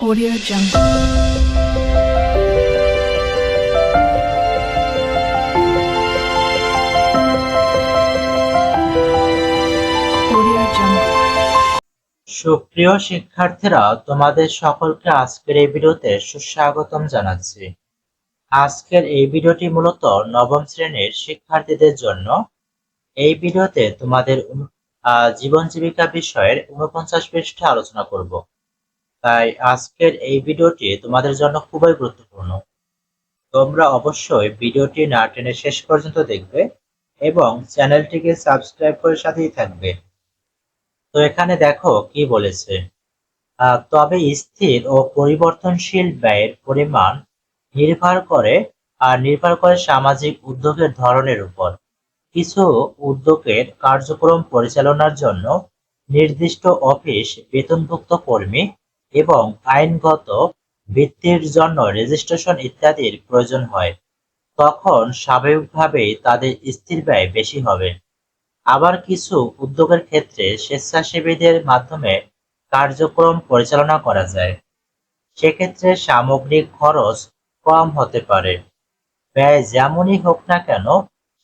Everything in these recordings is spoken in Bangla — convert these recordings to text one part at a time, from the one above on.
Audio Jungle. সুপ্রিয় শিক্ষার্থীরা, তোমাদের সকলকে আজকের এই ভিডিওতে সুস্বাগতম জানাচ্ছি। আজকের এই ভিডিওটি মূলত নবম শ্রেণির শিক্ষার্থীদের জন্য। এই ভিডিওতে তোমাদের জীবন জীবিকা বিষয়ের উনপঞ্চাশ পৃষ্ঠা আলোচনা করব। তাই আজকের এই ভিডিওটি তোমাদের জন্য খুবই গুরুত্বপূর্ণ। তোমরা অবশ্যই ভিডিওটি না টেনে শেষ পর্যন্ত দেখবে এবং চ্যানেলটিকে সাবস্ক্রাইব করে সাথেই থাকবে। তো এখানে দেখো কি বলেছে। তবে স্থির ও পরিবর্তনশীল ব্যয়ের পরিমাণ নির্ভর করে আর নির্ভর করে সামাজিক উদ্যোগের ধরনের উপর। কিছু উদ্যোগের কার্যক্রম পরিচালনার জন্য নির্দিষ্ট অফিস বেতনভুক্ত কর্মী এবং আইনগত বৃত্তির জন্য রেজিস্ট্রেশন ইত্যাদির প্রয়োজন হয়, তখন স্বাভাবিকভাবেই তাদের স্থির ব্যয় বেশি হবে। আবার কিছু উদ্যোগের ক্ষেত্রে স্বেচ্ছাসেবীদের মাধ্যমে কার্যক্রম পরিচালনা করা যায়। সেক্ষেত্রে সামগ্রিক খরচ কম হতে পারে। ব্যয় যেমনই হোক না কেন,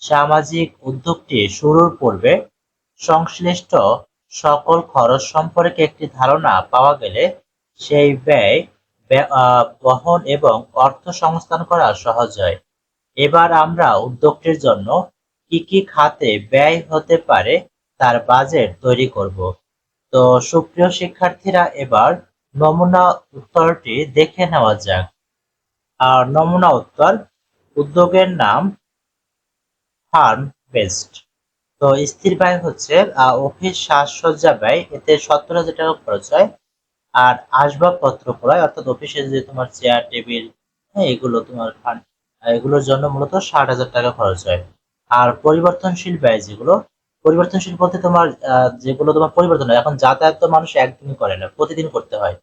সামাজিক উদ্যোগটি শুরুর পূর্বে সংশ্লিষ্ট সকল খরচ সম্পর্কে একটি ধারণা পাওয়া গেলে সেই ব্যয় বহন এবং অর্থ সংস্থান করা সহজ হয়। এবার আমরা উদ্যোগটির জন্য কি কি খাতে ব্যয় হতে পারে তার বাজেট তৈরি করব। তো সুপ্রিয় শিক্ষার্থীরা, এবার নমুনা উত্তরটি দেখে নেওয়া যাক। আর নমুনা উত্তর, উদ্যোগের নাম ফার্ম বেস্ট তো স্থির ব্যয় হচ্ছে অফিস সাজসজ্জা ব্যয়, এতে সত্তর হাজার টাকা খরচ হয়। আর আসবাবপত্র ক্রয় অর্থাৎ অফিসে যে তোমার চেয়ার টেবিল হ্যাঁ এগুলো তোমার এগুলোর জন্য মূলত ষাট হাজার টাকা খরচ হয়। আর পরিবর্তনশীল ব্যয় যেগুলো, পরিবর্তনশীল বলতে তোমার যেগুলো তোমার পরিবর্তন হয়, এখন যাতায়াত তো মানুষ একদিনই করে না, প্রতিদিন করতে হয়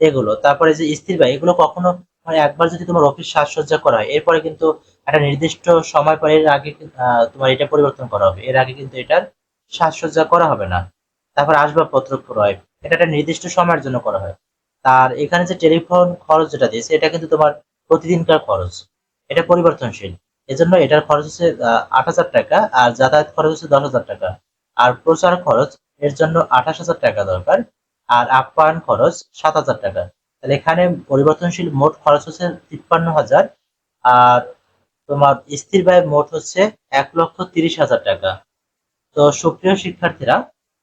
এগুলো। তারপরে যে স্থির ব্যয়, এগুলো কখনো মানে একবার যদি তোমার অফিস সাজসজ্জা করা হয়, এরপরে কিন্তু একটা নির্দিষ্ট সময় পরে এর আগে তোমার এটা পরিবর্তন করা হবে। এর আগে কিন্তু এটার সাজসজ্জা করা হবে না। তারপর আসবাবপত্র ক্রয়। এটা একটা নির্দিষ্ট সময়ের জন্য করা হয়। তার এখানে যে টেলিফোন খরচ যেটা দিয়েছে, এটা কিন্তু তোমার প্রতিদিনকার খরচ। এটা পরিবর্তনশীল। এজন্য এটার খরচ হচ্ছে আট হাজার টাকা, আর যাতায়াত খরচ হচ্ছে দশ হাজার টাকা। আর প্রচার খরচ, এর জন্য আঠাশ হাজার টাকা দরকার, আর আপ্যায়ন খরচ সাত হাজার টাকা। তাহলে এখানে পরিবর্তনশীল মোট খরচ হচ্ছে তিপ্পান্ন হাজার, আর তোমার স্থির ব্যয় মোট হচ্ছে এক লক্ষ তিরিশ হাজার টাকা। তো সুপ্রিয় শিক্ষার্থীরা